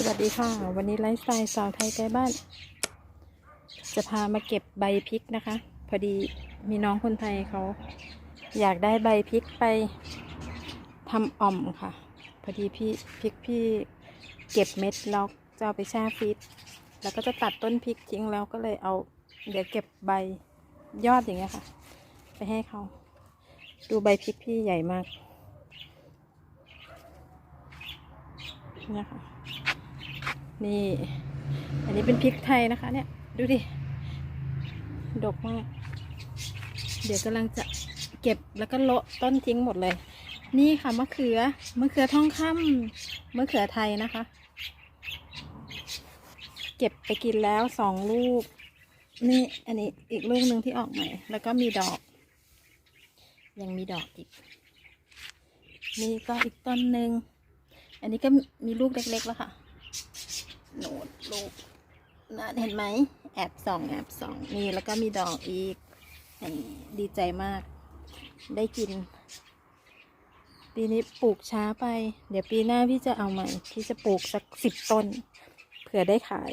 สวัสดีค่ะ วันนี้ไลฟ์สไตล์สาวไทยใกล้บ้าน จะพามาเก็บใบพริกนะคะ พอดีมีน้องคนไทยเขา อยากได้ใบพริกไปทำอ่อมค่ะ พอดีพี่พริกพี่เก็บเม็ดแล้วจะเอาไปแช่ฟรีซแล้วก็จะตัดต้นพริกทิ้งแล้วก็เลยเอา เดี๋ยวเก็บใบยอดอย่างเงี้ยค่ะ ไปให้เขา ดูใบพริกพี่ใหญ่มากเนี่ยค่ะ นี่ อันนี้เป็นพริกไทยนะคะ เนี่ย ดูดิ ดกมาก เดี๋ยวกำลังจะเก็บแล้วก็โละต้นทิ้งหมดเลย นี่ค่ะมะเขือ มะเขือทองคำมะเขือไทยนะคะ เก็บไปกินแล้วสองลูก นี่อันนี้อีกลูกหนึ่งที่ออกใหม่ แล้วก็มีดอก ยังมีดอกอีก นี่ก็อีกต้นหนึ่ง อันนี้ก็มีลูกเล็กๆแล้วค่ะ โนดลูกนะเห็นไหมแอบส่องแอบส่องนี่แล้วก็มีดอกอีกดีใจมาก ได้กิน ปีนี้ปลูกช้าไป เดี๋ยวปีหน้าพี่จะเอาใหม่ พี่จะปลูกสักสิบต้นเผื่อได้ขาย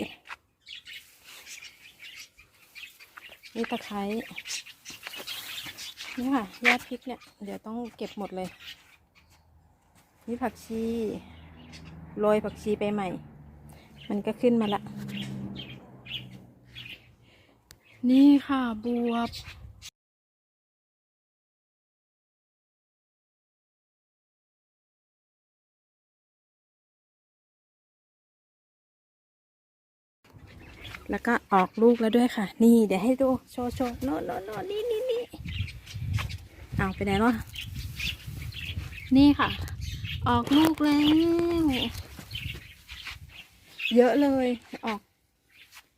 นี่ตะไคร้นี่ค่ะยอดพริกเนี่ย เดี๋ยวต้องเก็บหมดเลย นี่ผักชีโรยผักชีไปใหม่ มันก็ขึ้นมาละ นี่ค่ะบวบแล้วก็ออกลูกแล้วด้วยค่ะ นี่เดี๋ยวให้ดูโชว์โชว์โน่นโน่นโน่นนี่นี่นี่เอาไปไหนวะนี่ค่ะ ออกลูกแล้ว เยอะเลย ออก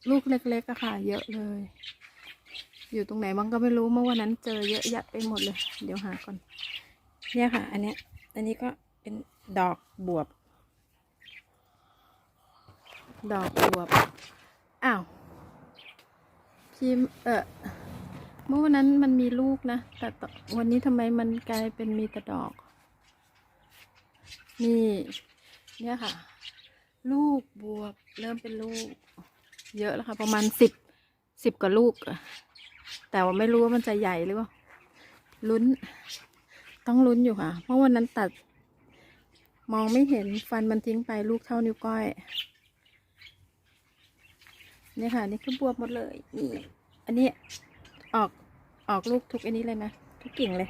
ลูกเล็กๆอะค่ะ เยอะเลย อยู่ตรงไหนบ้างก็ไม่รู้เมื่อวันนั้นเจอเยอะแยะไปหมดเลย เดี๋ยวหาก่อน เนี่ยค่ะ อันเนี้ย อันนี้ก็เป็นดอกบวบ ดอกบวบ อ้าวพิมเออเมื่อวันนั้นมันมีลูกนะ แต่ตวันนี้ทำไมมันกลายเป็นมีแต่ดอก นี่ เนี่ยค่ะ ลูกบวบเริ่มเป็นลูก เยอะแล้วค่ะ ประมาณสิบสิบกว่าลูก แต่ว่าไม่รู้ว่ามันจะใหญ่หรือเปล่าลุ้น ต้องลุ้นอยู่ค่ะ เพราะวันนั้นตัด มองไม่เห็นฟันมันทิ้งไปลูกเท่านิ้วก้อยนี่ค่ะ นี่คือบวบหมดเลยนี่อันนี้ออกออกลูกทุกอันนี้เลยนะ ทุกกิ่งเลย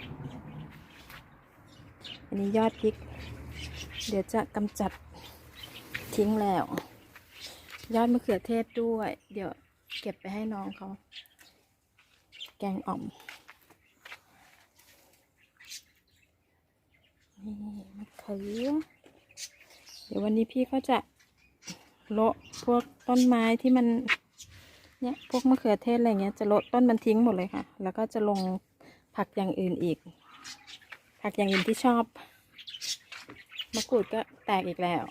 อันนี้ยอดพริก เดี๋ยวจะกำจัด ทิ้งแล้ว ยอดมะเขือเทศด้วย เดี๋ยวเก็บไปให้น้องเขา แกงอ่อม นี่มะเขือ เดี๋ยววันนี้พี่ก็จะโละพวกต้นไม้ที่มัน เนี่ย พวกมะเขือเทศอะไรเงี้ย จะโละต้นมันทิ้งหมดเลยค่ะ แล้วก็จะลงผักอย่างอื่นอีก ผักอย่างอื่นที่ชอบ มะกรูดก็แตกอีกแล้ว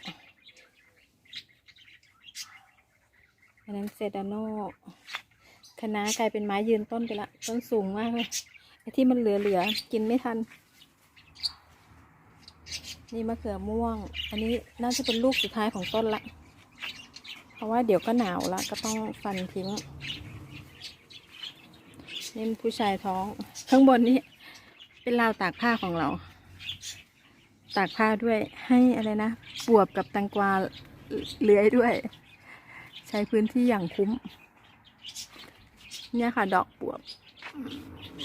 อันนั้นเซดาโนคณะกลายเป็นไม้ยืนต้นไปละต้นสูงมากเลยไอ้ที่มันเหลือๆกินไม่ทัน นี่มะเขือม่วง อันนี้น่าจะเป็นลูกสุดท้ายของต้นละ เพราะว่าเดี๋ยวก็หนาวละก็ต้องฟันทิ้งนี่มันผู้ชายท้อง ข้างบนนี้ เป็นราวตากผ้าของเรา ตากผ้าด้วยให้อะไรนะ บวบกับแตงกวาเลื้อยด้วย ใช้พื้นที่อย่างคุ้ม เนี่ยค่ะ ดอกบวบ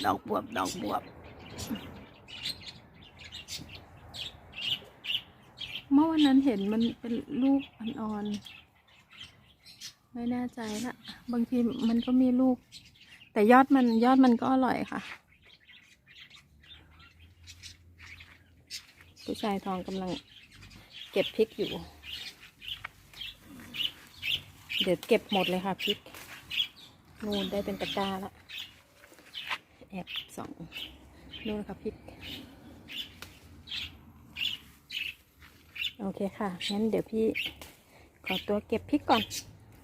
ดอกบวบ ดอกบวบ เมื่อวันนั้นเห็นมันเป็นลูกอ่อนๆ ไม่แน่ใจละบางทีมันก็มีลูก แต่ยอดมันยอดมันก็อร่อยค่ะผู้ชายทองกำลังเก็บพริกอยู่ เดี๋ยวเก็บหมดเลยค่ะพริก นู่นได้เป็นตะกร้าละแอบสองนู่นค่ะพริก โอเคค่ะ งั้นเดี๋ยวพี่ขอตัวเก็บพริกก่อน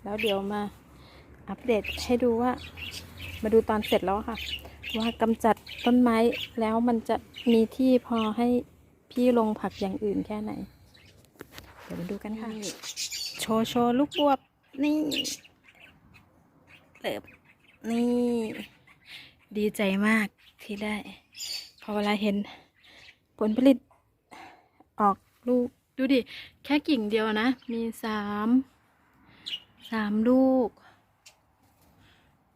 แล้วเดี๋ยวมาอัปเดตให้ดูว่า มาดูตอนเสร็จแล้วค่ะ ว่ากำจัดต้นไม้แล้วมันจะมีที่พอให้พี่ลงผักอย่างอื่นแค่ไหน เดี๋ยวมาดูกันค่ะ โชว์โชว์ลูกบวบ นี่เติบนี่ ดีใจมากที่ได้ พอเวลาเห็นผลผลิตออกลูก ดูดิ แค่กิ่งเดียวนะ มีสามสามลูก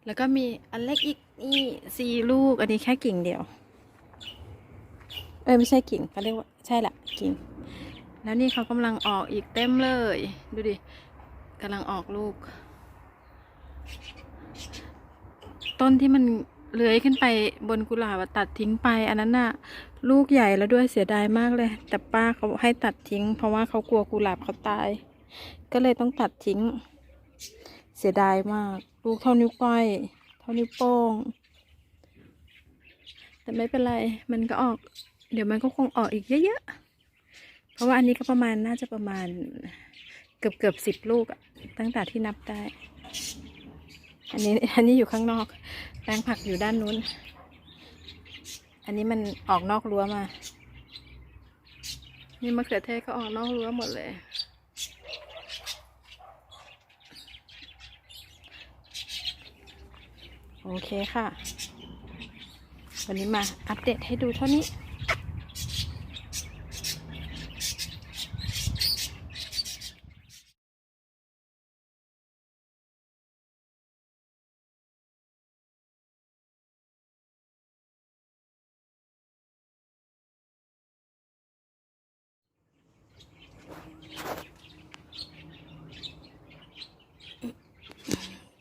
แล้วก็มีอันเล็กอีกนี่สี่ลูก อันนี้แค่กิ่งเดียว เอ้ยไม่ใช่กิ่งเขาเรียกว่า ใช่ละกิ่ง แล้วนี่เขากำลังออกอีกเต็มเลย ดูดิ กำลังออกลูก ต้นที่มันเลื้อยขึ้นไปบนกุหลาบตัดทิ้งไป อันนั้นน่ะ ลูกใหญ่แล้วด้วยเสียดายมากเลย แต่ป้าเขาให้ตัดทิ้ง เพราะว่าเขากลัวกุหลาบเขาตาย ก็เลยต้องตัดทิ้ง เสียดายมาก ลูกเท่านิ้วก้อย เท่านิ้วโป้ง แต่ไม่เป็นไร มันก็ออก เดี๋ยวมันก็คงออกอีกเยอะๆ เพราะว่าอันนี้ก็ประมาณน่าจะประมาณ เกือบเกือบสิบลูกอะตั้งแต่ที่นับได้ อันนี้อันนี้อยู่ข้างนอกแปลงผักอยู่ด้านนู้น อันนี้มันออกนอกรั้วมา นี่มะเขือเทศก็ออกนอกรั้วหมดเลย โอเคค่ะ วันนี้มาอัปเดตให้ดูเท่านี้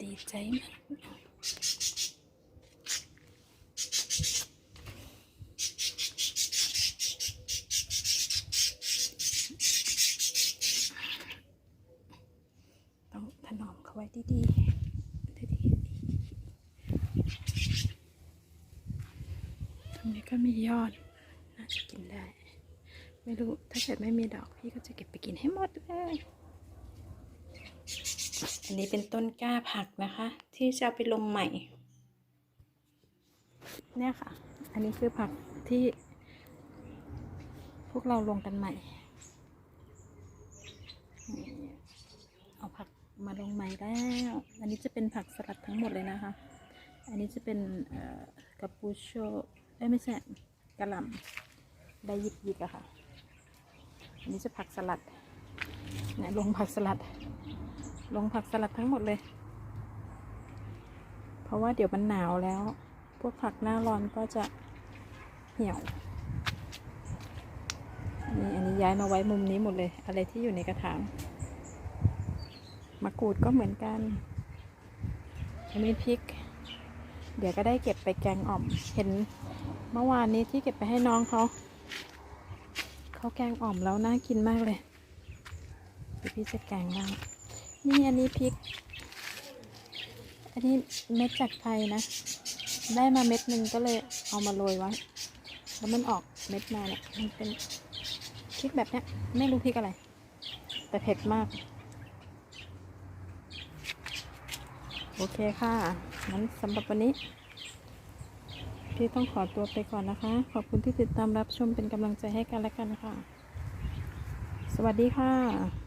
ดีใจ มากต้องถนอมเขาไว้ดีๆดีๆตรงนี้ก็มียอด น่าจะกินได้ ไม่รู้ถ้าเกิดไม่มีดอกพี่ก็จะเก็บไปกินให้หมดเลย อันนี้เป็นต้นกล้าผักนะคะ ที่จะไปลงใหม่ เนี่ยค่ะ อันนี้คือผักที่ พวกเราลงกันใหม่ เอาผักมาลงใหม่แล้ว อันนี้จะเป็นผักสลัดทั้งหมดเลยนะคะ อันนี้จะเป็นเอ่อกาปูโชเอ้ไม่ใช่กระหล่ำใบหยิกยิกอะค่ะ อันนี้จะผักสลัดเนี่ยลงผักสลัด ลงผักสลัดทั้งหมดเลย เพราะว่าเดี๋ยวมันหนาวแล้ว พวกผักหน้าร้อนก็จะเหี่ยวนี่อันนี้ย้ายมาไว้มุมนี้หมดเลย อะไรที่อยู่ในกระถางมะกรูดก็เหมือนกันอันนี้พริก เดี๋ยวก็ได้เก็บไปแกงอ่อม เห็นเมื่อวานนี้ที่เก็บไปให้น้องเขาเขาแกงอ่อมแล้วน่ากินมากเลยเดี๋ยวพี่จะแกงบ้าง นี่อันนี้พริก อันนี้เม็ดจากไทยนะ ได้มาเม็ดหนึ่งก็เลยเอามาโรยไว้ แล้วมันออกเม็ดมาเนี่ยมันเป็นพริกแบบเนี้ย ไม่รู้พริกอะไร แต่เผ็ดมาก โอเคค่ะงั้นสำหรับวันนี้พี่ต้องขอตัวไปก่อนนะคะ ขอบคุณที่ติดตามรับชมเป็นกำลังใจให้กันและกันค่ะ สวัสดีค่ะ